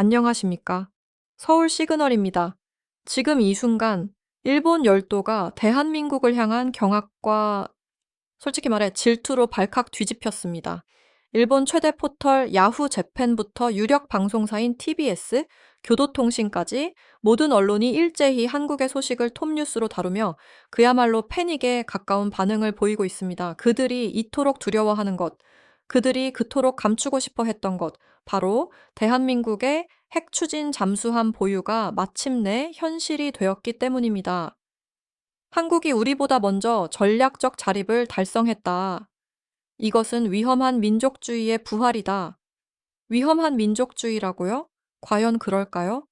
안녕하십니까. 서울 시그널입니다. 지금 이 순간 일본 열도가 대한민국을 향한 경악과 솔직히 말해 질투로 발칵 뒤집혔습니다. 일본 최대 포털 야후 재팬부터 유력 방송사인 TBS, 교도통신까지 모든 언론이 일제히 한국의 소식을 톱뉴스로 다루며 그야말로 패닉에 가까운 반응을 보이고 있습니다. 그들이 이토록 두려워하는 것, 그들이 그토록 감추고 싶어 했던 것, 바로 대한민국의 핵 추진 잠수함 보유가 마침내 현실이 되었기 때문입니다. 한국이 우리보다 먼저 전략적 자립을 달성했다. 이것은 위험한 민족주의의 부활이다. 위험한 민족주의라고요? 과연 그럴까요?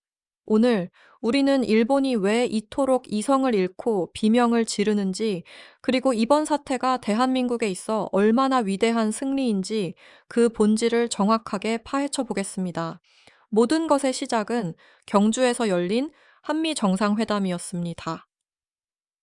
오늘 우리는 일본이 왜 이토록 이성을 잃고 비명을 지르는지, 그리고 이번 사태가 대한민국에 있어 얼마나 위대한 승리인지 그 본질을 정확하게 파헤쳐 보겠습니다. 모든 것의 시작은 경주에서 열린 한미 정상회담이었습니다.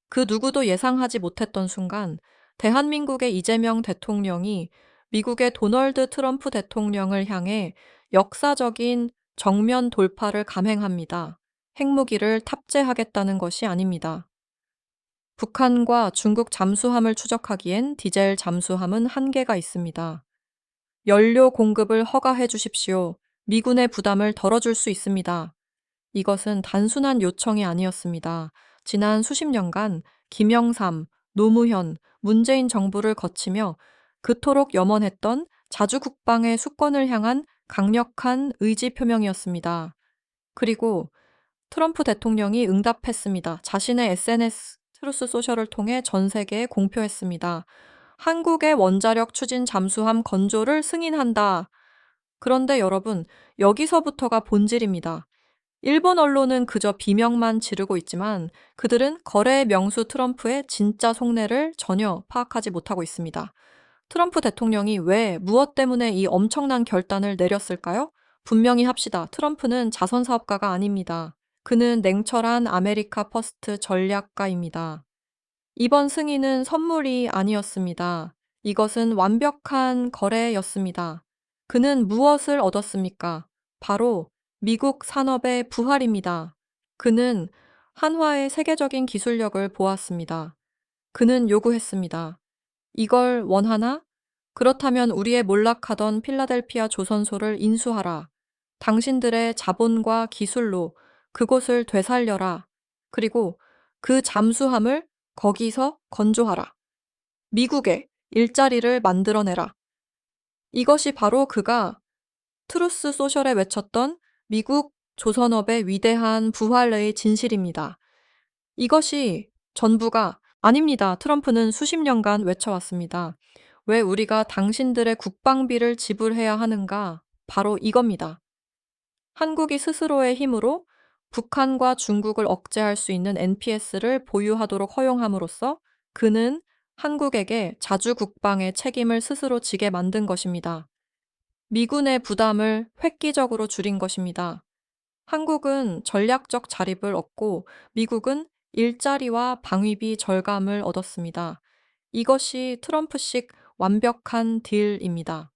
그 누구도 예상하지 못했던 순간 대한민국의 이재명 대통령이 미국의 도널드 트럼프 대통령을 향해 역사적인 정면 돌파를 감행합니다. 핵무기를 탑재하겠다는 것이 아닙니다. 북한과 중국 잠수함을 추적하기엔 디젤 잠수함은 한계가 있습니다. 연료 공급을 허가해 주십시오. 미군의 부담을 덜어줄 수 있습니다. 이것은 단순한 요청이 아니었습니다. 지난 수십 년간 김영삼, 노무현, 문재인 정부를 거치며 그토록 염원했던 자주국방의 수권을 향한 강력한 의지 표명이었습니다. 그리고 트럼프 대통령이 응답했습니다. 자신의 SNS 트루스 소셜을 통해 전 세계에 공표했습니다. 한국의 원자력 추진 잠수함 건조를 승인한다. 그런데 여러분, 여기서부터가 본질입니다. 일본 언론은 그저 비명만 지르고 있지만 그들은 거래 명수 트럼프의 진짜 속내를 전혀 파악하지 못하고 있습니다. 트럼프 대통령이 왜 무엇 때문에 이 엄청난 결단을 내렸을까요? 분명히 합시다. 트럼프는 자선 사업가가 아닙니다. 그는 냉철한 아메리카 퍼스트 전략가입니다. 이번 승인은 선물이 아니었습니다. 이것은 완벽한 거래였습니다. 그는 무엇을 얻었습니까? 바로 미국 산업의 부활입니다. 그는 한화의 세계적인 기술력을 보았습니다. 그는 요구했습니다. 이걸 원하나? 그렇다면 우리의 몰락하던 필라델피아 조선소를 인수하라. 당신들의 자본과 기술로 그곳을 되살려라. 그리고 그 잠수함을 거기서 건조하라. 미국에 일자리를 만들어내라. 이것이 바로 그가 트루스 소셜에 외쳤던 미국 조선업의 위대한 부활의 진실입니다. 이것이 전부가 아닙니다. 트럼프는 수십 년간 외쳐왔습니다. 왜 우리가 당신들의 국방비를 지불해야 하는가? 바로 이겁니다. 한국이 스스로의 힘으로 북한과 중국을 억제할 수 있는 NPS를 보유하도록 허용함으로써 그는 한국에게 자주 국방의 책임을 스스로 지게 만든 것입니다. 미군의 부담을 획기적으로 줄인 것입니다. 한국은 전략적 자립을 얻고 미국은 일자리와 방위비 절감을 얻었습니다. 이것이 트럼프식 완벽한 딜입니다.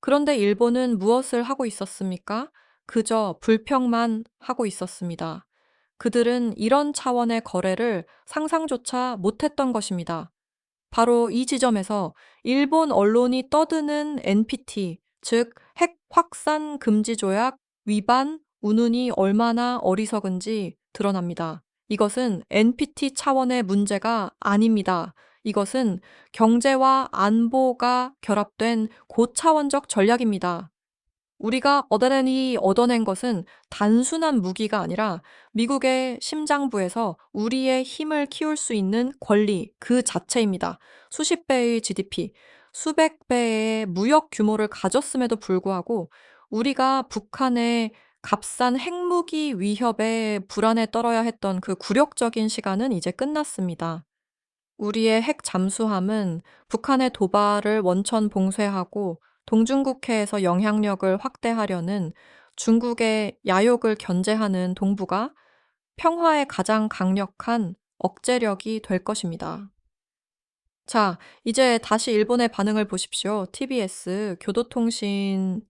그런데 일본은 무엇을 하고 있었습니까? 그저 불평만 하고 있었습니다. 그들은 이런 차원의 거래를 상상조차 못했던 것입니다. 바로 이 지점에서 일본 언론이 떠드는 NPT, 즉 핵 확산 금지 조약 위반 운운이 얼마나 어리석은지 드러납니다. 이것은 NPT 차원의 문제가 아닙니다. 이것은 경제와 안보가 결합된 고차원적 전략입니다. 우리가 얻어내니 얻어낸 것은 단순한 무기가 아니라 미국의 심장부에서 우리의 힘을 키울 수 있는 권리 그 자체입니다. 수십 배의 GDP, 수백 배의 무역 규모를 가졌음에도 불구하고 우리가 북한의 값싼 핵무기 위협에 불안에 떨어야 했던 그 굴욕적인 시간은 이제 끝났습니다. 우리의 핵 잠수함은 북한의 도발을 원천 봉쇄하고 동중국해에서 영향력을 확대하려는 중국의 야욕을 견제하는 동북아 평화의 가장 강력한 억제력이 될 것입니다. 자, 이제 다시 일본의 반응을 보십시오. TBS 교도통신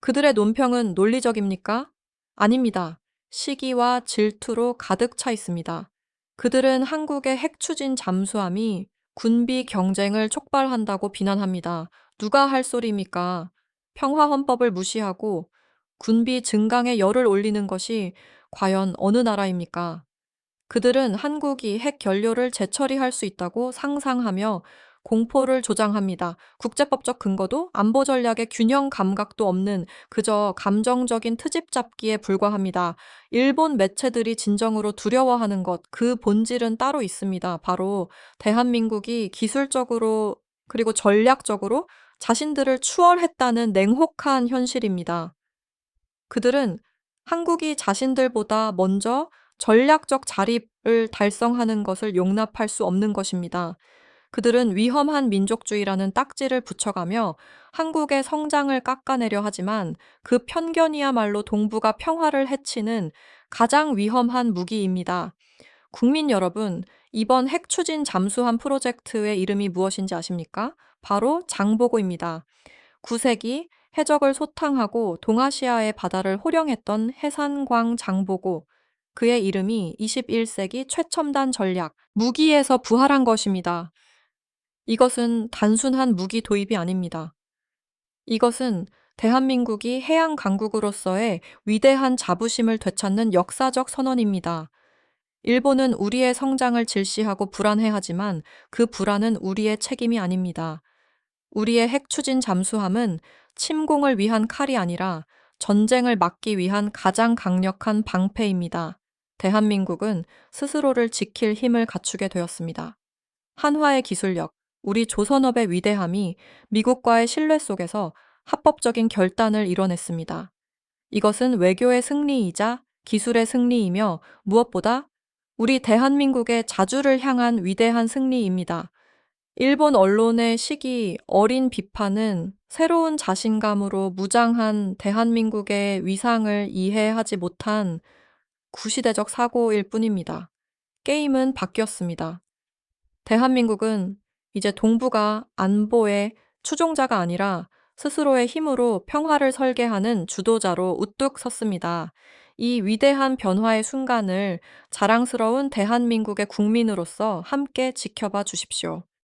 그들의 논평은 논리적입니까? 아닙니다. 시기와 질투로 가득 차 있습니다. 그들은 한국의 핵 추진 잠수함이 군비 경쟁을 촉발한다고 비난합니다. 누가 할 소리입니까? 평화 헌법을 무시하고 군비 증강에 열을 올리는 것이 과연 어느 나라입니까? 그들은 한국이 핵 연료를 재처리할 수 있다고 상상하며 공포를 조장합니다. 국제법적 근거도 안보 전략의 균형 감각도 없는 그저 감정적인 트집 잡기에 불과합니다. 일본 매체들이 진정으로 두려워하는 것, 그 본질은 따로 있습니다. 바로 대한민국이 기술적으로 그리고 전략적으로 자신들을 추월했다는 냉혹한 현실입니다. 그들은 한국이 자신들보다 먼저 전략적 자립을 달성하는 것을 용납할 수 없는 것입니다. 그들은 위험한 민족주의라는 딱지를 붙여가며 한국의 성장을 깎아내려 하지만 그 편견이야말로 동북아 평화를 해치는 가장 위험한 무기입니다. 국민 여러분, 이번 핵 추진 잠수함 프로젝트의 이름이 무엇인지 아십니까? 바로 장보고입니다. 9세기 해적을 소탕하고 동아시아의 바다를 호령했던 해산광 장보고, 그의 이름이 21세기 최첨단 전략, 무기에서 부활한 것입니다. 이것은 단순한 무기 도입이 아닙니다. 이것은 대한민국이 해양 강국으로서의 위대한 자부심을 되찾는 역사적 선언입니다. 일본은 우리의 성장을 질시하고 불안해하지만 그 불안은 우리의 책임이 아닙니다. 우리의 핵 추진 잠수함은 침공을 위한 칼이 아니라 전쟁을 막기 위한 가장 강력한 방패입니다. 대한민국은 스스로를 지킬 힘을 갖추게 되었습니다. 한화의 기술력, 우리 조선업의 위대함이 미국과의 신뢰 속에서 합법적인 결단을 이뤄냈습니다. 이것은 외교의 승리이자 기술의 승리이며 무엇보다 우리 대한민국의 자주를 향한 위대한 승리입니다. 일본 언론의 시기 어린 비판은 새로운 자신감으로 무장한 대한민국의 위상을 이해하지 못한 구시대적 사고일 뿐입니다. 게임은 바뀌었습니다. 대한민국은 이제 동북아 안보의 추종자가 아니라 스스로의 힘으로 평화를 설계하는 주도자로 우뚝 섰습니다. 이 위대한 변화의 순간을 자랑스러운 대한민국의 국민으로서 함께 지켜봐 주십시오.